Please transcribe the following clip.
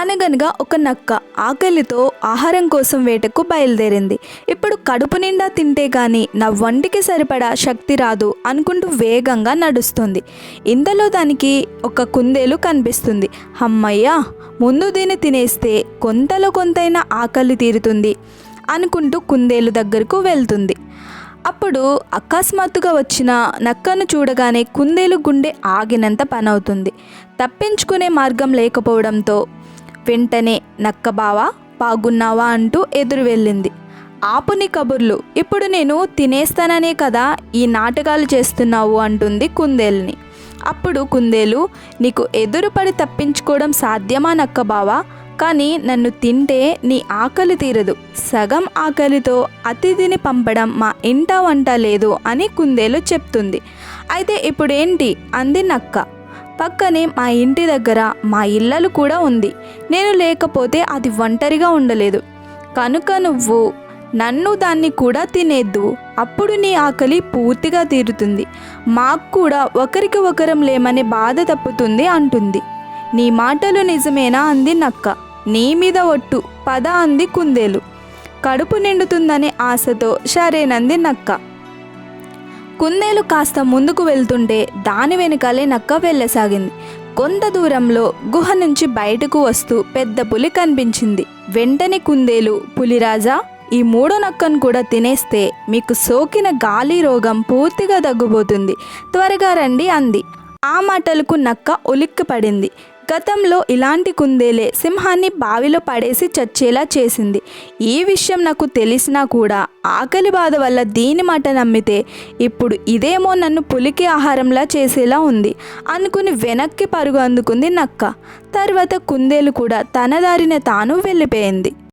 అనగనగా ఒక నక్క ఆకలితో ఆహారం కోసం వేటకు బయలుదేరింది. ఇప్పుడు కడుపు నిండా తింటే కానీ నా వంటికి సరిపడా శక్తి రాదు అనుకుంటూ వేగంగా నడుస్తుంది. ఇంతలో దానికి ఒక కుందేలు కనిపిస్తుంది. అమ్మయ్యా ముందు దీన్ని తినేస్తే కొంతలో కొంతైనా ఆకలి తీరుతుంది అనుకుంటూ కుందేలు దగ్గరకు వెళ్తుంది. అప్పుడు అకస్మాత్తుగా వచ్చిన నక్కను చూడగానే కుందేలు గుండె ఆగినంత పనవుతుంది. తప్పించుకునే మార్గం లేకపోవడంతో వెంటనే నక్కబావా బాగున్నావా? అంటూ ఎదురు వెళ్ళింది. ఆపుని కబుర్లు ఇప్పుడు నేను తినేస్తాననే కదా ఈ నాటకాలు చేస్తున్నావు అంటుంది కుందేల్ని. అప్పుడు కుందేలు నీకు ఎదురుపడి తప్పించుకోవడం సాధ్యమా నక్కబావా? కానీ నన్ను తింటే నీ ఆకలి తీరదు. సగం ఆకలితో అతిథిని పంపడం మా ఇంట వంట లేదు అని కుందేలు చెప్తుంది. అయితే ఇప్పుడేంటి? అంది నక్క. పక్కనే మా ఇంటి దగ్గర మా ఇళ్ళలు కూడా ఉంది. నేను లేకపోతే అది ఒంటరిగా ఉండలేదు. కనుక నువ్వు నన్ను దాన్ని కూడా తినేద్దు. అప్పుడు నీ ఆకలి పూర్తిగా తీరుతుంది. మాకు కూడా ఒకరికి ఒకరం లేమనే బాధ తప్పుతుంది అంటుంది. నీ మాటలు నిజమేనా అంది నక్క. నీ మీద ఒట్టు. పద అంది కుందేలు. కడుపు నిండుతుందనే ఆశతో సరేనంది నక్క. కుందేలు కాస్త ముందుకు వెళ్తుంటే దాని వెనుకాలే నక్క వెళ్ళసాగింది. కొంత దూరంలో గుహ నుంచి బయటకు వస్తూ పెద్ద పులి కనిపించింది. వెంటనే కుందేలు పులిరాజా ఈ మూడో నక్కను కూడా తినేస్తే మీకు సోకిన గాలి రోగం పూర్తిగా తగ్గుపోతుంది త్వరగా రండి అంది. ఆ మాటలకు నక్క ఉలిక్కి పడింది గతంలో ఇలాంటి కుందేలే సింహాన్ని బావిలో పడేసి చచ్చేలా చేసింది. ఈ విషయం నాకు తెలిసినా కూడా ఆకలి బాధ వల్ల దీని మాట నమ్మితే ఇప్పుడు ఇదేమో నన్ను పులికి ఆహారంలా చేసేలా ఉంది అనుకుని వెనక్కి పరుగు అందుకుంది నక్క. తర్వాత కుందేలు కూడా తన దారిన తాను వెళ్ళిపోయింది.